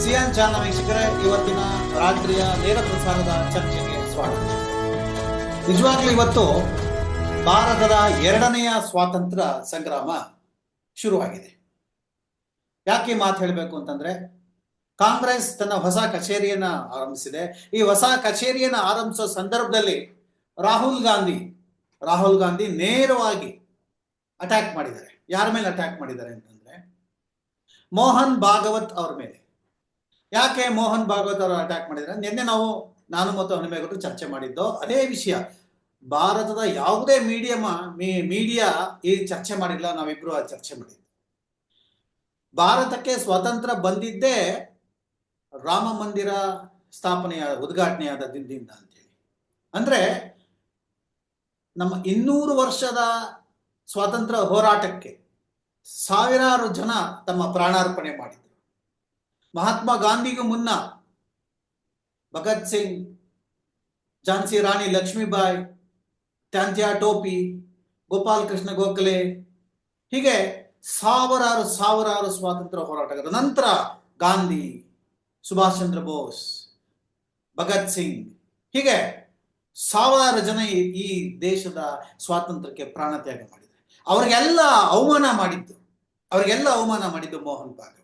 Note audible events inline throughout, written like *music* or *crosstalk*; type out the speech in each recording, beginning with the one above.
CN channel ವೀಕ್ಷಕರೇ, ಇವತ್ತಿನ ರಾತ್ರಿಯ ನೇರ ಪ್ರಸಾರದ ಚರ್ಚೆಗೆ ಸ್ವಾಗತ. ನಿಜವಾಗ್ಲೂ ಇವತ್ತು ಭಾರತದ ಎರಡನೆಯ ಸ್ವಾತಂತ್ರ್ಯ ಸಂಗ್ರಾಮ ಶುರುವಾಗಿದೆ. ಯಾಕೆ ಮಾತು ಹೇಳಬೇಕು ಅಂತಂದ್ರೆ, ಕಾಂಗ್ರೆಸ್ ತನ್ನ ಹೊಸ ಕಚೇರಿಯನ್ನ ಆರಂಭಿಸಿದೆ. ಈ ಹೊಸ ಕಚೇರಿಯನ್ನ ಆರಂಭಿಸೋ ಸಂದರ್ಭದಲ್ಲಿ ರಾಹುಲ್ ಗಾಂಧಿ ರಾಹುಲ್ ಗಾಂಧಿ ನೇರವಾಗಿ ಅಟ್ಯಾಕ್ ಮಾಡಿದ್ದಾರೆ. ಯಾರ ಮೇಲೆ ಅಟ್ಯಾಕ್ ಮಾಡಿದ್ದಾರೆ ಅಂತಂದ್ರೆ, ಮೋಹನ್ ಭಾಗವತ್ ಅವ್ರ ಮೇಲೆ. ಯಾಕೆ ಮೋಹನ್ ಭಾಗವತ್ ಅವರು ಅಟ್ಯಾಕ್ ಮಾಡಿದ್ರೆ? ನಿನ್ನೆ ನಾವು ನಾನು ಮತ್ತು ಹನುಮೇಗೌಡರು ಚರ್ಚೆ ಮಾಡಿದ್ದು ಅದೇ ವಿಷಯ. ಭಾರತದ ಯಾವುದೇ ಮೀಡಿಯಮ ಮೀಡಿಯಾ ಈ ಚರ್ಚೆ ಮಾಡಿಲ್ಲ, ನಾವಿಬ್ರು ಆ ಚರ್ಚೆ ಮಾಡಿದ್ವಿ ಭಾರತಕ್ಕೆ ಸ್ವಾತಂತ್ರ್ಯ ಬಂದಿದ್ದೇ ರಾಮ ಮಂದಿರ ಸ್ಥಾಪನೆಯ, ಉದ್ಘಾಟನೆಯಾದ ದಿನದಿಂದ ಅಂತೇಳಿ. ಅಂದ್ರೆ ನಮ್ಮ ಇನ್ನೂರು ವರ್ಷದ ಸ್ವಾತಂತ್ರ್ಯ ಹೋರಾಟಕ್ಕೆ ಸಾವಿರಾರು ಜನ ತಮ್ಮ ಪ್ರಾಣಾರ್ಪಣೆ ಮಾಡಿದ್ರು. ಮಹಾತ್ಮ ಗಾಂಧಿಗೂ ಮುನ್ನ ಭಗತ್ ಸಿಂಗ್, ಝಾನ್ಸಿ ರಾಣಿ ಲಕ್ಷ್ಮೀಬಾಯಿ ತ್ಯಾಂತ್ಯಾ ಟೋಪಿ, ಗೋಪಾಲ್ ಕೃಷ್ಣ ಗೋಖಲೆ, ಹೀಗೆ ಸಾವಿರಾರು ಸಾವಿರಾರು ಸ್ವಾತಂತ್ರ್ಯ ಹೋರಾಟಗಾರ ನಂತರ ಗಾಂಧಿ, ಸುಭಾಷ್ ಚಂದ್ರ ಬೋಸ್, ಭಗತ್ ಸಿಂಗ್, ಹೀಗೆ ಸಾವಿರಾರು ಜನ ಈ ದೇಶದ ಸ್ವಾತಂತ್ರ್ಯಕ್ಕೆ ಪ್ರಾಣತ್ಯಾಗ ಮಾಡಿದ್ದಾರೆ ಅವರಿಗೆಲ್ಲ ಅವಮಾನ ಮಾಡಿದ್ದು, ಅವರಿಗೆಲ್ಲ ಅವಮಾನ ಮಾಡಿದ್ದು ಮೋಹನ್ ಭಾಗವತ್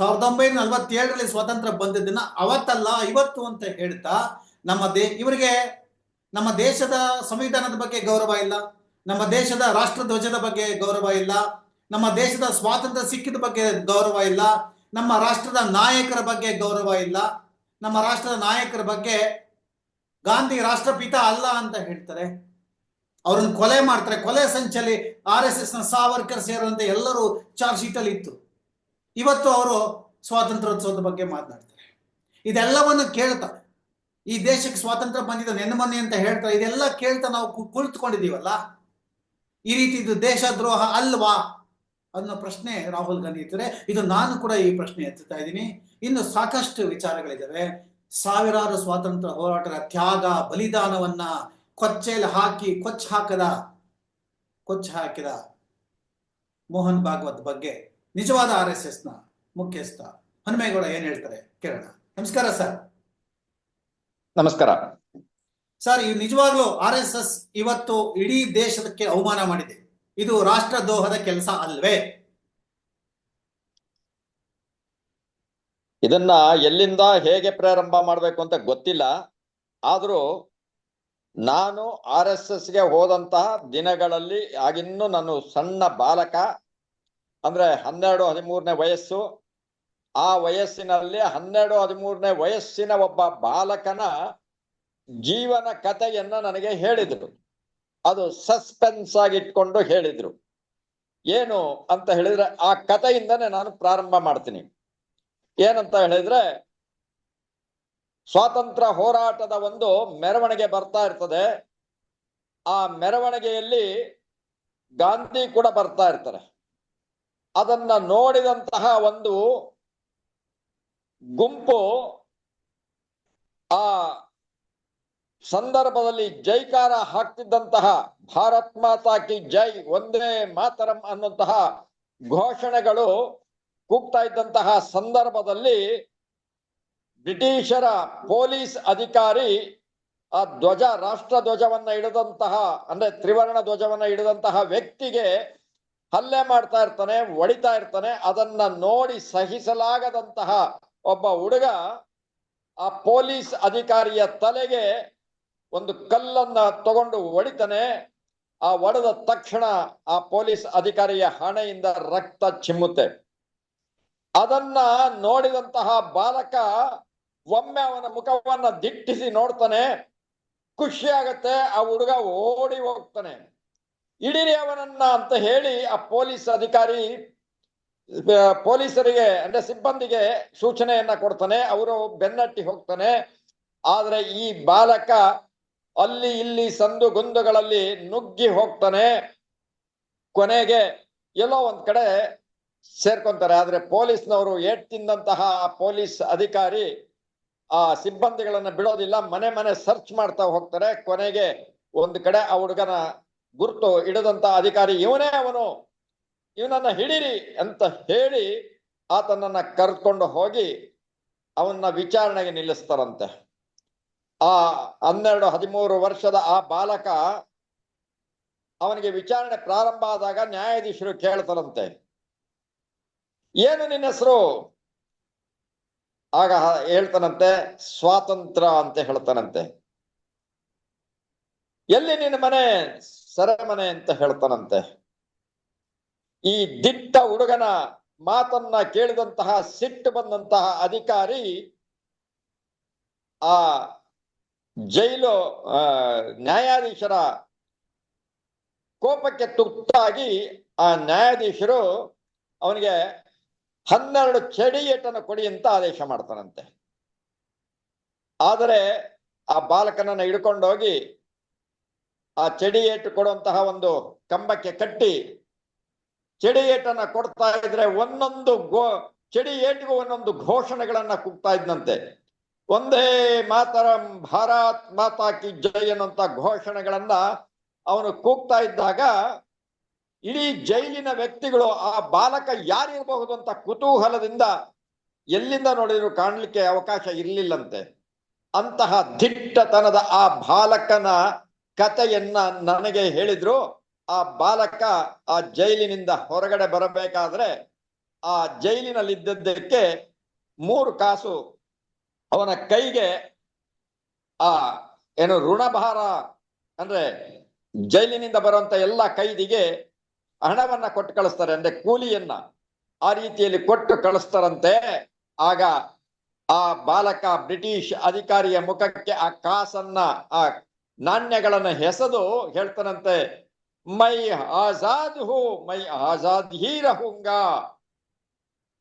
ಸಾವಿರದ ಒಂಬೈನೂರ ನಲವತ್ತೇಳರಲ್ಲಿ ಸ್ವಾತಂತ್ರ್ಯ ಬಂದಿದ್ದನ್ನ ಅವತ್ತಲ್ಲ ಇವತ್ತು ಅಂತ ಹೇಳ್ತಾ ನಮ್ಮ ದೇ, ಇವರಿಗೆ ನಮ್ಮ ದೇಶದ ಸಂವಿಧಾನದ ಬಗ್ಗೆ ಗೌರವ ಇಲ್ಲ, ನಮ್ಮ ದೇಶದ ರಾಷ್ಟ್ರ ಧ್ವಜದ ಬಗ್ಗೆ ಗೌರವ ಇಲ್ಲ, ನಮ್ಮ ದೇಶದ ಸ್ವಾತಂತ್ರ್ಯ ಸಿಕ್ಕಿದ ಬಗ್ಗೆ ಗೌರವ ಇಲ್ಲ, ನಮ್ಮ ರಾಷ್ಟ್ರದ ನಾಯಕರ ಬಗ್ಗೆ ಗೌರವ ಇಲ್ಲ, ನಮ್ಮ ರಾಷ್ಟ್ರದ ನಾಯಕರ ಬಗ್ಗೆ ಗಾಂಧಿ ರಾಷ್ಟ್ರಪಿತ ಅಲ್ಲ ಅಂತ ಹೇಳ್ತಾರೆ. ಅವ್ರನ್ನ ಕೊಲೆ ಮಾಡ್ತಾರೆ, ಕೊಲೆ ಸಂಚಲಿ ಆರ್ ಎಸ್ ಎಸ್ನ ಸಾವರ್ಕರ್ ಸೇರಿದಂತೆ ಎಲ್ಲರೂ ಚಾರ್ಜ್ ಶೀಟ್ ಅಲ್ಲಿ ಇತ್ತು. ಇವತ್ತು ಅವರು ಸ್ವಾತಂತ್ರ್ಯೋತ್ಸವದ ಬಗ್ಗೆ ಮಾತನಾಡ್ತಾರೆ. ಇದೆಲ್ಲವನ್ನು ಕೇಳ್ತಾ ಈ ದೇಶಕ್ಕೆ ಸ್ವಾತಂತ್ರ್ಯ ಬಂದಿದ್ದ ನೆನ್ಮನೆ ಅಂತ ಹೇಳ್ತಾರೆ ಇದೆಲ್ಲ ಕೇಳ್ತಾ ನಾವು ಕುಳಿತುಕೊಂಡಿದ್ದೀವಲ್ಲ? ಈ ರೀತಿ ಇದು ದೇಶದ್ರೋಹ ಅಲ್ವಾ? ಅನ್ನೋ ಪ್ರಶ್ನೆ ರಾಹುಲ್ ಗಾಂಧಿ ಎತ್ತಿದ್ರೆ, ಇದು ನಾನು ಕೂಡ ಈ ಪ್ರಶ್ನೆ ಎತ್ತುತ್ತಾ ಇದ್ದೀನಿ. ಇನ್ನು ಸಾಕಷ್ಟು ವಿಚಾರಗಳಿದ್ದಾವೆ ಸಾವಿರಾರು ಸ್ವಾತಂತ್ರ್ಯ ಹೋರಾಟದ ತ್ಯಾಗ, ಬಲಿದಾನವನ್ನ ಕೊಚ್ಚೆಯಲ್ಲಿ ಹಾಕಿ, ಕೊಚ್ಚ ಹಾಕದ? ಕೊಚ್ಚ ಹಾಕಿದ ಮೋಹನ್ ಭಾಗವತ್ ಬಗ್ಗೆ ನಿಜವಾದ ಆರ್ ಎಸ್ ಎಸ್ನ ಮುಖ್ಯಸ್ಥ ಹನುಮೇಗೌಡ ಏನ್ ಹೇಳ್ತಾರೆ ಕೇಳೋಣ. ನಮಸ್ಕಾರ ಸರ್. ನಮಸ್ಕಾರ. ಸರ್ ಈ ನಿಜವಾಗ್ಲೂ ಆರ್ ಎಸ್ ಎಸ್ ಇವತ್ತು ಇಡೀ ದೇಶಕ್ಕೆ ಅವಮಾನ ಮಾಡಿದೆ. ಇದು ರಾಷ್ಟ್ರದ್ರೋಹದ ಕೆಲಸ ಅಲ್ವೇ? ಇದನ್ನ ಎಲ್ಲಿಂದ ಹೇಗೆ ಪ್ರಾರಂಭ ಮಾಡ್ಬೇಕು ಅಂತ ಗೊತ್ತಿಲ್ಲ. ಆದ್ರೂ ನಾನು ಆರ್ ಎಸ್ ಎಸ್ಗೆ ಹೋದಂತಹ ದಿನಗಳಲ್ಲಿ ಆಗಿನ್ನೂ ನಾನು ಸಣ್ಣ ಬಾಲಕ ಅಂದ್ರೆ ಹನ್ನೆರಡು ಹದಿಮೂರನೇ ವಯಸ್ಸು. ಆ ವಯಸ್ಸಿನಲ್ಲಿ ಹನ್ನೆರಡು ಹದಿಮೂರನೇ ವಯಸ್ಸಿನ ಒಬ್ಬ ಬಾಲಕನ ಜೀವನ ಕಥೆಯನ್ನ ನನಗೆ ಹೇಳಿದ್ರು. ಅದು ಸಸ್ಪೆನ್ಸ್ ಆಗಿಟ್ಕೊಂಡು ಹೇಳಿದರು. ಏನು ಅಂತ ಹೇಳಿದ್ರೆ ಆ ಕಥೆಯಿಂದನೇ ನಾನು ಪ್ರಾರಂಭ ಮಾಡ್ತೀನಿ. ಏನಂತ ಹೇಳಿದ್ರೆ, ಸ್ವಾತಂತ್ರ್ಯ ಹೋರಾಟದ ಒಂದು ಮೆರವಣಿಗೆ ಬರ್ತಾ ಇರ್ತದೆ. ಆ ಮೆರವಣಿಗೆಯಲ್ಲಿ ಗಾಂಧಿ ಕೂಡ ಬರ್ತಾ ಇರ್ತಾರೆ. ಅದನ್ನ ನೋಡಿದಂತಹ ಒಂದು ಗುಂಪು ಆ ಸಂದರ್ಭದಲ್ಲಿ ಜೈಕಾರ ಹಾಕ್ತಿದ್ದಂತಹ ಭಾರತ್ ಮಾತಾ ಕಿ ಜೈ ಒಂದೇ ಮಾತರಂ ಅನ್ನುವಂತಹ ಘೋಷಣೆಗಳು ಕೂಗ್ತಾ ಇದ್ದಂತಹ ಸಂದರ್ಭದಲ್ಲಿ ಬ್ರಿಟಿಷರ ಪೊಲೀಸ್ ಅಧಿಕಾರಿ ಆ ಧ್ವಜ, ರಾಷ್ಟ್ರ ಧ್ವಜವನ್ನ ಹಿಡಿದಂತಹ, ಅಂದ್ರೆ ತ್ರಿವರ್ಣ ಧ್ವಜವನ್ನ ಹಿಡಿದಂತಹ ವ್ಯಕ್ತಿಗೆ ಹಲ್ಲೆ ಮಾಡ್ತಾ ಇರ್ತಾನೆ, ಹೊಡಿತಾ ಇರ್ತಾನೆ, ಅದನ್ನ ನೋಡಿ ಸಹಿಸಲಾಗದಂತಹ ಒಬ್ಬ ಹುಡುಗ ಆ ಪೊಲೀಸ್ ಅಧಿಕಾರಿಯ ತಲೆಗೆ ಒಂದು ಕಲ್ಲನ್ನ ತಗೊಂಡು ಒಡಿತಾನೆ ಆ ಒಡೆದ ತಕ್ಷಣ ಆ ಪೊಲೀಸ್ ಅಧಿಕಾರಿಯ ಹಣೆಯಿಂದ ರಕ್ತ ಚಿಮ್ಮುತ್ತೆ. ಅದನ್ನ ನೋಡಿದಂತಹ ಬಾಲಕ ಒಮ್ಮೆ ಅವನ ಮುಖವನ್ನ ದಿಟ್ಟಿಸಿ ನೋಡ್ತಾನೆ. ಖುಷಿ ಆಗತ್ತೆ, ಆ ಹುಡುಗ ಓಡಿ ಹೋಗ್ತಾನೆ. ಹಿಡೀರಿ ಅವನನ್ನ ಅಂತ ಹೇಳಿ ಆ ಪೊಲೀಸ್ ಅಧಿಕಾರಿ ಪೊಲೀಸರಿಗೆ, ಅಂದ್ರೆ ಸಿಬ್ಬಂದಿಗೆ ಸೂಚನೆಯನ್ನ ಕೊಡ್ತಾನೆ. ಅವರು ಬೆನ್ನಟ್ಟಿ ಹೋಗ್ತಾನೆ. ಆದ್ರೆ ಈ ಬಾಲಕ ಅಲ್ಲಿ ಇಲ್ಲಿ ಸಂದು ಗುಂದುಗಳಲ್ಲಿ ನುಗ್ಗಿ ಹೋಗ್ತಾನೆ. ಕೊನೆಗೆ ಎಲ್ಲೋ ಒಂದ್ ಕಡೆ ಸೇರ್ಕೊಂತಾರೆ. ಆದ್ರೆ ಪೊಲೀಸ್ನವರು ಏಟ್ ತಿಂದಂತಹ ಪೊಲೀಸ್ ಅಧಿಕಾರಿ ಆ ಸಿಬ್ಬಂದಿಗಳನ್ನ ಬಿಡೋದಿಲ್ಲ. ಮನೆ ಮನೆ ಸರ್ಚ್ ಮಾಡ್ತಾ ಹೋಗ್ತಾರೆ. ಕೊನೆಗೆ ಒಂದ್ ಕಡೆ ಆ ಹುಡುಗನ ಗುರುತು ಇಡದಂತ ಅಧಿಕಾರಿ ಇವನೇ ಅವನು. ಇವನನ್ನ ಹಿಡೀರಿ ಅಂತ ಹೇಳಿ ಆತನನ್ನ ಕರ್ಕೊಂಡು ಹೋಗಿ ಅವನ್ನ ವಿಚಾರಣೆಗೆ ನಿಲ್ಲಿಸ್ತಾರಂತೆ. ಆ ಹನ್ನೆರಡು, ಹದಿಮೂರು ವರ್ಷದ ಆ ಬಾಲಕ ಅವನಿಗೆ ವಿಚಾರಣೆ ಪ್ರಾರಂಭ ಆದಾಗ ನ್ಯಾಯಾಧೀಶರು ಕೇಳ್ತಾರಂತೆ. ಏನು ನಿನ್ನ ಹೆಸರು? ಆಗ ಹೇಳ್ತಾನಂತೆ, ಸ್ವಾತಂತ್ರ್ಯ ಅಂತ ಹೇಳ್ತಾನಂತೆ. ಎಲ್ಲಿ ನಿನ್ನ ಮನೆ? ಸೆರೆಮನೆ ಅಂತ ಹೇಳ್ತಾನಂತೆ. ಈ ದಿಟ್ಟ ಹುಡುಗನ ಮಾತನ್ನ ಕೇಳಿದಂತಹ, ಸಿಟ್ಟು ಬಂದಂತಹ ಅಧಿಕಾರಿ ಆ ಜೈಲು ನ್ಯಾಯಾಧೀಶರ ಕೋಪಕ್ಕೆ ತುತ್ತಾಗಿ ಆ ನ್ಯಾಯಾಧೀಶರು ಅವನಿಗೆ ಹನ್ನೆರಡು ಚಡಿ ಏಟನ್ನು ಕೊಡಿ ಅಂತ ಆದೇಶ ಮಾಡ್ತಾನಂತೆ. ಆದರೆ ಆ ಬಾಲಕನನ್ನ ಹಿಡ್ಕೊಂಡೋಗಿ ಆ ಚಡಿ ಏಟು ಕೊಡುವಂತಹ ಒಂದು ಕಂಬಕ್ಕೆ ಕಟ್ಟಿ ಚಡಿ ಏಟನ್ನ ಕೊಡ್ತಾ ಇದ್ರೆ ಒಂದೊಂದು ಗೋ, ಚಡಿ ಏಟಿಗೂ ಒಂದೊಂದು ಘೋಷಣೆಗಳನ್ನ ಕೂಗ್ತಾ ಇದ್ನಂತೆ. ಒಂದೇ ಮಾತರಂ ಭಾರತ್ ಮಾತಾ ಕಿ ಜೈ ಅನ್ನುವಂತ ಘೋಷಣೆಗಳನ್ನ ಅವನು ಕೂಗ್ತಾ ಇದ್ದಾಗ ಇಡೀ ಜೈಲಿನ ವ್ಯಕ್ತಿಗಳು ಆ ಬಾಲಕ ಯಾರಿರಬಹುದು ಅಂತ ಕುತೂಹಲದಿಂದ ಎಲ್ಲಿಂದ ನೋಡಿದ್ರು ಕಾಣಲಿಕ್ಕೆ ಅವಕಾಶ ಇರಲಿಲ್ಲಂತೆ. ಅಂತಹ ದಿಟ್ಟತನದ ಆ ಬಾಲಕನ ಕಥೆಯನ್ನ ನನಗೆ ಹೇಳಿದ್ರು, ಆ ಬಾಲಕ ಆ ಜೈಲಿನಿಂದ ಹೊರಗಡೆ ಬರಬೇಕಾದ್ರೆ ಆ ಜೈಲಿನಲ್ಲಿದ್ದದ್ದಕ್ಕೆ ಮೂರು ಕಾಸು. ಅವನ ಕೈಗೆ ಆ ಏನು ಋಣಭಾರ, ಅಂದ್ರೆ ಜೈಲಿನಿಂದ ಬರುವಂತ ಎಲ್ಲ ಕೈದಿಗೆ ಹಣವನ್ನ ಕೊಟ್ಟು ಕಳಿಸ್ತಾರೆ, ಅಂದ್ರೆ ಕೂಲಿಯನ್ನ. ಆ ರೀತಿಯಲ್ಲಿ ಕೊಟ್ಟು ಕಳಿಸ್ತಾರಂತೆ. ಆಗ ಆ ಬಾಲಕ ಬ್ರಿಟಿಷ್ ಅಧಿಕಾರಿಯ ಮುಖಕ್ಕೆ ಆ ಕಾಸನ್ನ, ಆ ನಾಣ್ಯಗಳನ್ನ ಹೆಸದು ಹೇಳ್ತಾನಂತೆ, ಮೈ ಆಜಾದ್ ಹೂ, ಮೈ ಆಜಾದ್ ಹೀರ ರಹುಂಗ.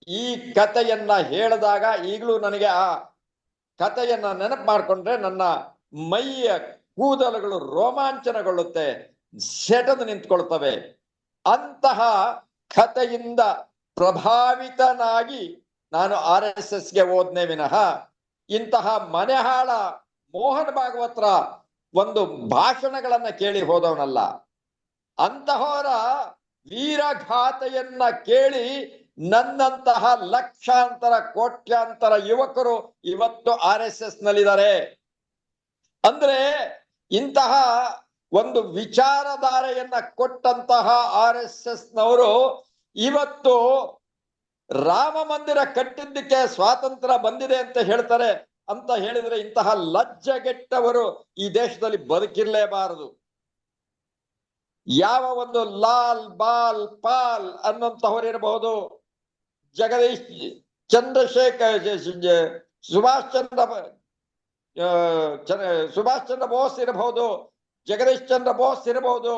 ಈ ಕಥೆಯನ್ನ ಹೇಳಿದಾಗ ಈಗಲೂ ನನಗೆ ಆ ಕಥೆಯನ್ನ ನೆನಪು ಮಾಡ್ಕೊಂಡ್ರೆ ನನ್ನ ಮೈಯ ಕೂದಲುಗಳು ರೋಮಾಂಚನಗೊಳ್ಳುತ್ತೆ, ಸೆಟದು ನಿಂತ್ಕೊಳ್ತವೆ. ಅಂತಹ ಕಥೆಯಿಂದ ಪ್ರಭಾವಿತನಾಗಿ ನಾನು ಆರ್ ಎಸ್ ಎಸ್ಗೆ ಹೋದ್ನೆ ವಿನಃ ಇಂತಹ ಮನೆಹಾಳ ಮೋಹನ್ ಭಾಗವತ್ರ ಒಂದು ಭಾಷಣಗಳನ್ನ ಕೇಳಿ ಹೋದವನಲ್ಲ. ಅಂತಹವರ ವೀರಘಾತೆಯನ್ನ ಕೇಳಿ ನನ್ನಂತಹ ಲಕ್ಷಾಂತರ, ಕೋಟ್ಯಾಂತರ ಯುವಕರು ಇವತ್ತು ಆರ್ ಎಸ್ ಎಸ್ ನಲ್ಲಿದ್ದಾರೆ ಅಂದ್ರೆ ಇಂತಹ ಒಂದು ವಿಚಾರಧಾರೆಯನ್ನ ಕೊಟ್ಟಂತಹ ಆರ್ ಎಸ್ ಎಸ್ ನವರು ಇವತ್ತು ರಾಮ ಮಂದಿರ ಕಟ್ಟಿದ್ದಕ್ಕೆ ಸ್ವಾತಂತ್ರ್ಯ ಬಂದಿದೆ ಅಂತ ಹೇಳ್ತಾರೆ. ಅಂತ ಹೇಳಿದ್ರೆ ಇಂತಹ ಲಜ್ಜಗೆಟ್ಟವರು ಈ ದೇಶದಲ್ಲಿ ಬದುಕಿರ್ಲೇಬಾರದು. ಯಾವ ಒಂದು ಲಾಲ್ ಬಾಲ್ ಪಾಲ್ ಅನ್ನಂತಹವರಿರಬಹುದು ಜಗದೀಶ್ ಚಂದ್ರಶೇಖರ್ ಸುಭಾಷ್ ಚಂದ್ರ ಸುಭಾಷ್ ಚಂದ್ರ ಬೋಸ್ ಇರಬಹುದು, ಜಗದೀಶ್ ಚಂದ್ರ ಬೋಸ್ ಇರಬಹುದು,